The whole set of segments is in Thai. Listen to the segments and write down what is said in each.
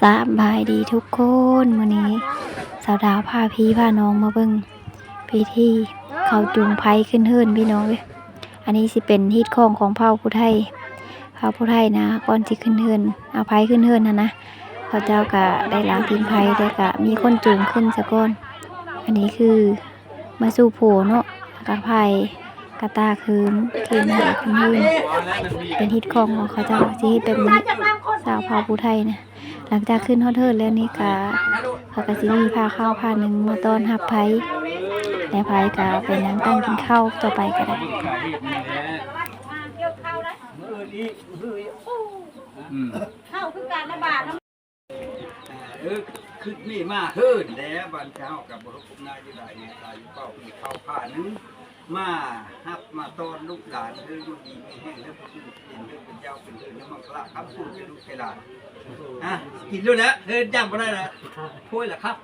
สบายดีทุกคนมื้อนี้ สาวดาวพาพี่พาน้องมาเบิ่งพิธีเขาจูงไผขึ้นเฮิรนพี่น้องเว้ยอันนี้สิเป็นฮีตของของเผ่าผู้ไทยเผ่าผู้ไทยนะก่อนสิขึ้นเฮิรนเอาไผขึ้นเฮิรนนะนะเขาเจ้าก็ได้ล้างตีนไผแล้ก็มีคนจูงขึ้นซะก่อน อันนี้คือมาสู่โผเนาะกระไผกระตาคืนคืนให้ขึ้นเฮิรนเป็นฮีตของของเขาเจ้าสิเฮ็ดแบบนี้สาวเผ่าผู้ไทยนะ หลังจากขึ้นฮอดเทิร์นแล้วนี่กะเขาก็สิมีพาข้าวพาหนึ่งมาต้อนรับไผและไผก็ไปนั่งตั้งกินข้าวต่อไปก็ได้เข้าคือการระบาดแล้วเออคือนี่มาเฮิรนแล้วบันเช้ากับบรมนายที่ใดเนี่ยตายอยู่เป้ามีเข้าผ้านึงมาฮับมาต้อนลูกหลานเฮ้ยอยู่ดีมีแห้งแล้วพวกลูกเป็นเรื่องเป็นเจ้าเป็นเรื่องแล้วมังคละครับพูดเป็นลูกเป็นหลาน อะกินด้วยแล้วเฮ้ยจำไม่ได้แล้วถ้วยละครับ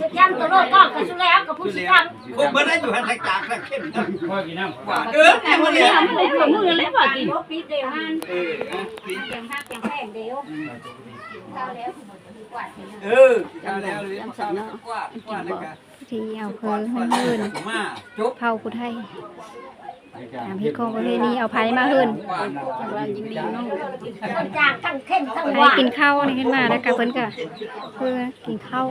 สุดยำตัวโลดก็คือสุดแล้วกับผู้คือสุดแล้วยำโอ้เมื่อได้อยู่หันทางจากทางเข้มนะพ่อกินน้ำหวานเออแม่หมดเลยมือมือเลยบ่กินปีเดียวหันเอออะกินเพียงห้าเพียงแป้งเดียวเข้าแล้วกวาดเออข้าวแล้วเลยข้าวแล้วกวาดกวาดแล้วกันที่เอาเพิ่งให้เฮิรนมาจบเผาผู้ไทย ตามฮิตของประเพณีเอาไผมาเฮิรนจางทั้งเข้มทั้งหไผวานกินข้าวนี่ขึ้นมาแล้วก็เพิ่นก็เพื่อกินข้าว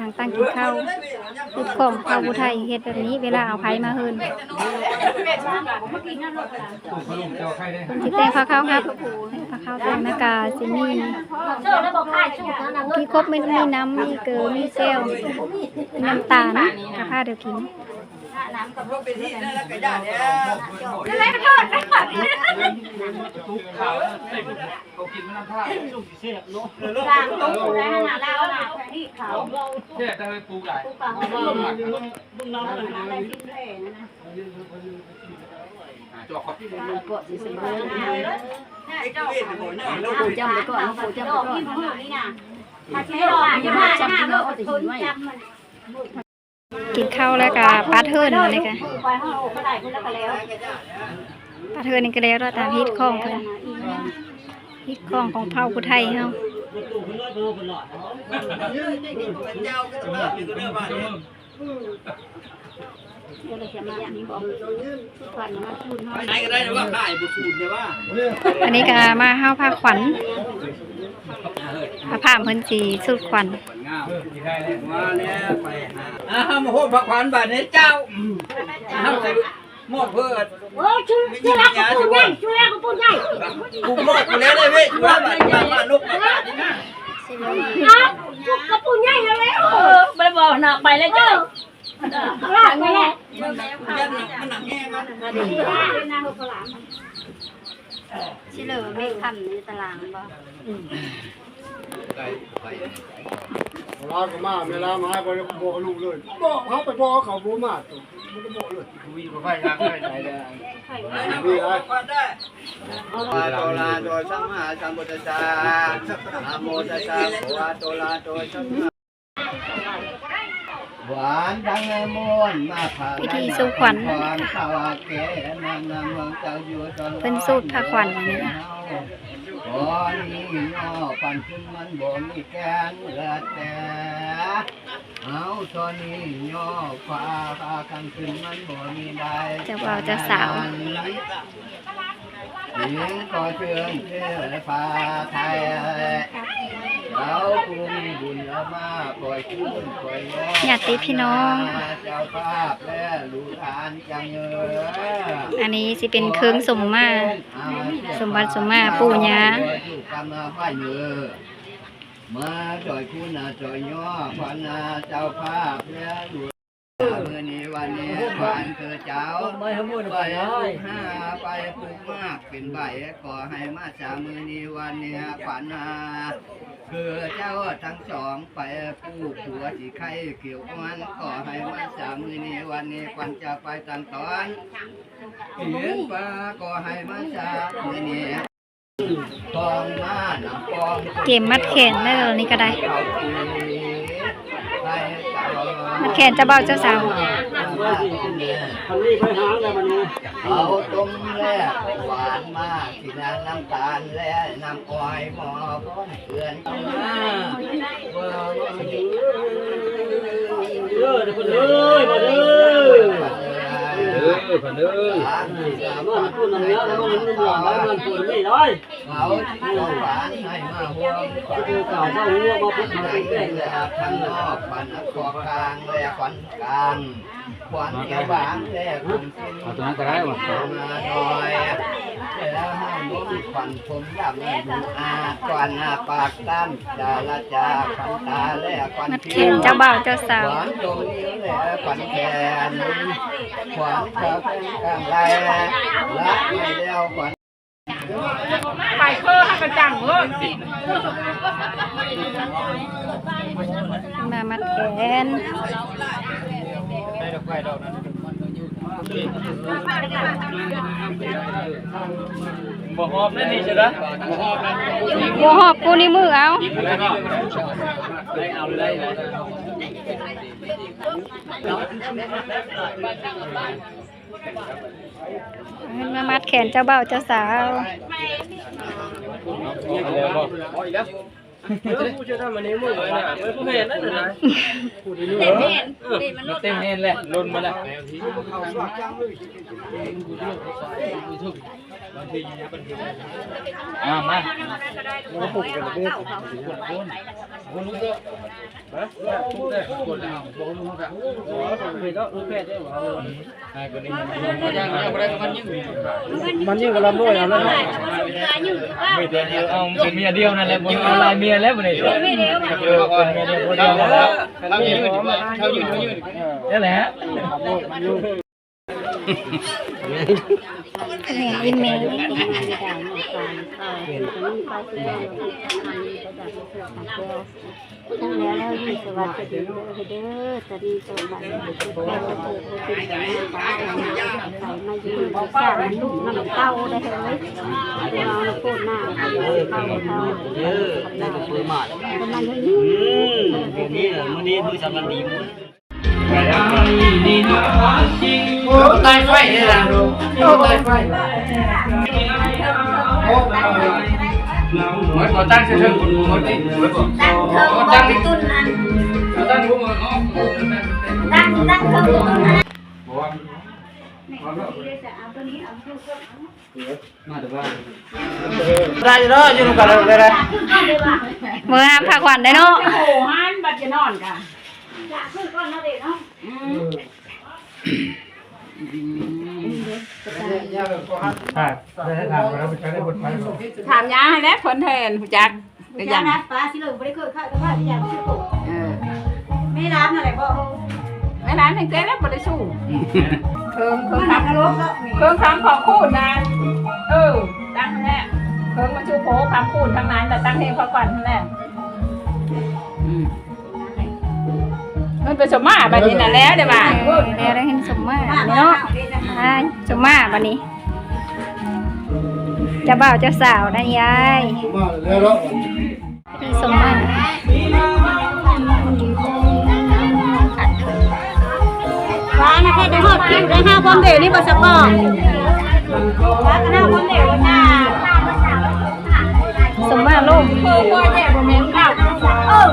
นั่งตั้งกินข้าวฮิตของเผาผู้ไทยเฮ็ดแบบนี้ เวลาเอาไผมาเฮิรนเมื่อกี้นั่นรถตู้ขนมเจ้าไข่ได้เพิ่นสิแต่งผ้าขาวครับผ้าขาวแต่งหน้ากาสิมีเชื่อแล้วบอกค่ายสู้นะเงินมีครบมีมีน้ำมีเกลือมีแก้วมีน้ำตาลกับผ้าเดียวกิน น้ำกับรถไปที่นั่นแล้วก็ย่าเนี่ยอะไรก็ทอดนะตู้ขาวเขากินมันน้ำผ้าลูกเสียบเนาะจางต้องดูแลหนาแล้วนะที่เขาเสียบได้ไปปลูกหลายปากเขาบึงน้องอะไรที่แพ้นะจอกเขาที่ไอ้เจ้าเวทหมดเนี่ยแล้วจำไปก่อนปู่จำไปก่อนนี่มือนี่นะถ้าใช้ดอกอย่ามาหน้าโลกทนจำมัน กินข้าวแล้วก็ปลาเทิร์นนี่ค่ะปลาเทิร์นนี่ก็แล้วตามฮิตของเพิ่นฮิตของของเผ่าผู้ไทยเฮา เจ้าก็ต้องมาอยู่ตัวเดิมมาเนี่ยเดี๋ยวเราจะมาอย่างนี้บอกทุกวันมาพูดไปไหนก็ได้แต่ว่าขายบุตรเนี่ยว่าอันนี้ก็มาเฮาผ้าขวัญผ้าผ้าเพิ่นสิสุดขวัญผลงามที่ได้แล้วมาแล้วไปหาอ่ามาโหดผักหวานบาทเนี่ยเจ้าเอาใส่หมดเพื่อโอ้ชื่อชื่อรักกับปูใหญ่ชื่อรักกับปูใหญ่กูหมดกูแล้วเลยเว้ยว่าบาทบาทมาลูกบาทนี่นะนะกับปูใหญ่แล้วเออไปบอกนะไปเลยเจ้า ลากไปแหละมันหนังแห้งนะเป็นนางขลามสิเลอไม่คันในตารางบ่ลาก็มาเวลามาให้บอกบอกลูกเลยบอกเขาไปบอกเขาบ่มาตัวมันก็บอกเลยคุยกับไฟยางไฟใจได้นี่ไงได้โตลาโตสัมมาสัมพุทธัสสะนะโมตัสสะวะโตลาโตสัมมา หวานดังมวนมาผ่าพิธีสู่ขวัญขวัญข้าวเกนางนางเมืองเจ้าอยู่ตลอดเพิ่นสูตรผ้าขวัญนี่นะบ่นี้ย่อปันขึ้นมันบ่มีแกนเลือดแต่เอาตอนนี้ย่อฟ้าพากันขึ้นมันบ่มีได้เจ้าบ่าวเจ้าสาว หญิงก็เชื่องเชื่อฟ้าไทย เราผู้มีบุญแล้วมาปล่อยคุณปล่อยย่อญาติพี่น้องเจ้าภาพและลูกหลานจังเอออันนี้สิเป็นเครื่องสมมา สมบัติสมมาปู่ย่า มาจอยคุณนะจอยย่อพันนาเจ้าภาพและดูเมื่อนี้วันนี้ผ่านคือเจ้าไปปลูกห้าไปปลูกมากเป็นใบขอให้มาจามือนี้วันนี้ฝันนาคือเจ้าทั้งสองไปผู้ผัวที่ไข่เกี่ยวมันขอให้มาจามือนี้วันนี้ควันจะไปต่างตอนเห็นปลาก็ให้มาจามือนี้กองมาหนังกองเกมมัดแขนได้แล้วนี่ก็ได้ มันแขนเจ้าบ่าวเจ้าสาวเอาต้มแร่หวานมากที่น้ำน้ำตาลและน้ำอ้อยหมอพ้นเลือนมาว่าว่าอยู่เด้อเพิ่นเอ้ยมาเด้อ กันเด้อมาพูดนำเนี้ยแล้วมันมันหลอกแล้วมันพูดไม่ได้เขาของหวานให้มาหัวคือเก่าเจ้าหัวมาพูดมาให้เป็นแกล้เล่งนเลยและข้างนอกพันคอกลางและฝันกลางขวัญเอวบางและคุณสิ้นเอาตรงนั้นก็ได้ว่ะ มาหน่อยแล้วให้ ล้มขวัญผมดำดูอาขวัน้าปากตั้มดาละจาขวัญตาและขวัญมัดแขนเจ้าบ่าวเจ้าสาวขวัญตรงนี้แหละขวัญแขนขวัญขาเป็นกลางไรละไม่แล้วขวัญไปเพื่อให้กระจังเลยมามัดแขน บ่หอบนั่นนี่ใช่ไหมบ่หอบนั่นบัวหอบกูนี่มือเอาได้เอาเลยเลยมามัดแขนเจ้าเบ่าเจ้าสาว เอาแล้วบ่เอาอีกแล้วผู้ช่วยทำอันนี้มือเลยนะไม่ผู้เห็นนั่นนะเต็มเห็นเต็มเห็นแหละลุนมาแล้วอ่ามา ผูกกันเลยคนรู้ก็ฮะผูกได้คนแล้วบอกรู้ครับเคยก็รู้แพทย์ได้บ่ไอ้คนนี้มันยังยังบ่ได้มันยังมันยิ่งกับลำด้วยเอาแล้วมีแต่เดียวเอาเป็นเมียเดียวนั่นแหละบ่มีหลายเมียแล้วบ่ได้เออเป็นเมียเดียวคนเดียวแล้วเขายืนเขายืนเขายืนนั่นแหละเห็น อีเมลทั้งแล้วแล้วยี่สวัสดีเด้อเด้อสวัสดีสวัสดีแม่ก็เจอผู้เป็นกันมาบ้านใส่มายืนสร้างลูกน้ำเต้าได้เลยเราพูดหน้าเขาเขาเขาเยอะได้กับปืนหมาดประมาณนี้อืมนี่มื้อนี้มื้อสำคัญดีมื้อ ใต้ไฟนี่ล่ะใต้ไฟเหมือนก่อตั้งเชิงคนเหมือนนี่เหมือนก่อตั้งตุ้นนั่นตั้งรู้มั้งอ๋อตั้งตั้งเธอตุ้นนะได้เนาะอยู่กันเลยเลยเมื่อพักวันได้เนาะโอ้ฮันบัดจะนอนกันอ่าได้ ถามแล้วไปใช้ได้บทไปถามยาให้แล้วคนเทนผู้จักก็ยังนะป้าสิเหลืองไม่ได้เคยเข้าแต่ว่าที่อยากชื่อปู่เออไม่รับอะไรบ่ไม่ร้านแห่งเต้แล้วบ่ได้สู้เพิ่มเพิ่มมันทำนรกแล้วนี่เพิ่มคำขอบคุณนะเออตั้งแน่เพิ่มมาชูโพคำพูดทั้งนั้นแต่ตั้งเพลงพอก่อนทั้งแรกอืม มันเป็นสมมาแบบนี้นะแล้วเดี๋ยวมาเออแล้วได้เห็นสมมาเนาะอ่าสมมาบัดนี้เจ้าบ่าวเจ้าสาวนะยายมาแล้วแล้วที่สมมาป้านะแค่จะหอดคิวได้ห้าความเดียวนี่บ่สกอป้าก็ห้าความเดียวแล้วนะสมมาโลกเพิ่มว่าแย่บ่แม่นข้าวเออ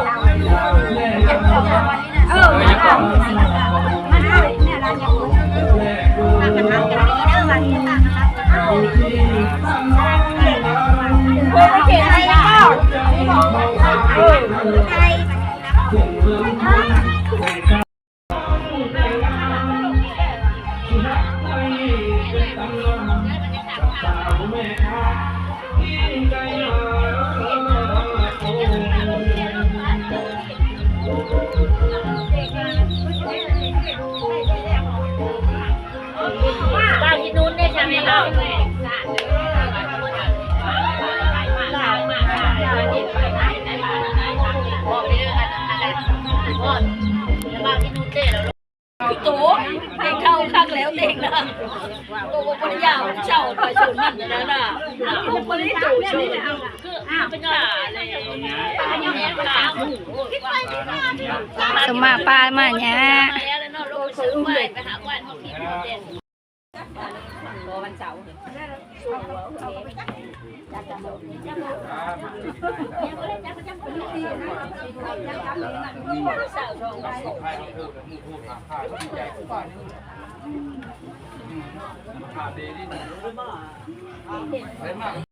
เออมันเอาทำเนี่ยร้านยังบ่ป้ากันทำกันดีเด้อวันนี้ป้ากันทำกันเอาเพิ่มไปเขียนอะไรนะเปล่าเออ ได้ใช่ไหมเล่าโตเต็งเข้าข้างแล้วเต็งนะโตปริยาเช่าถอยชนนั่นนะน่ะลูกปริจูชนคืออ้าเป็นขาเลยอันนี้ขาหมูสมมาป้าเนี่ยแล้วเน รอวันเสาร์ขาดดีนี่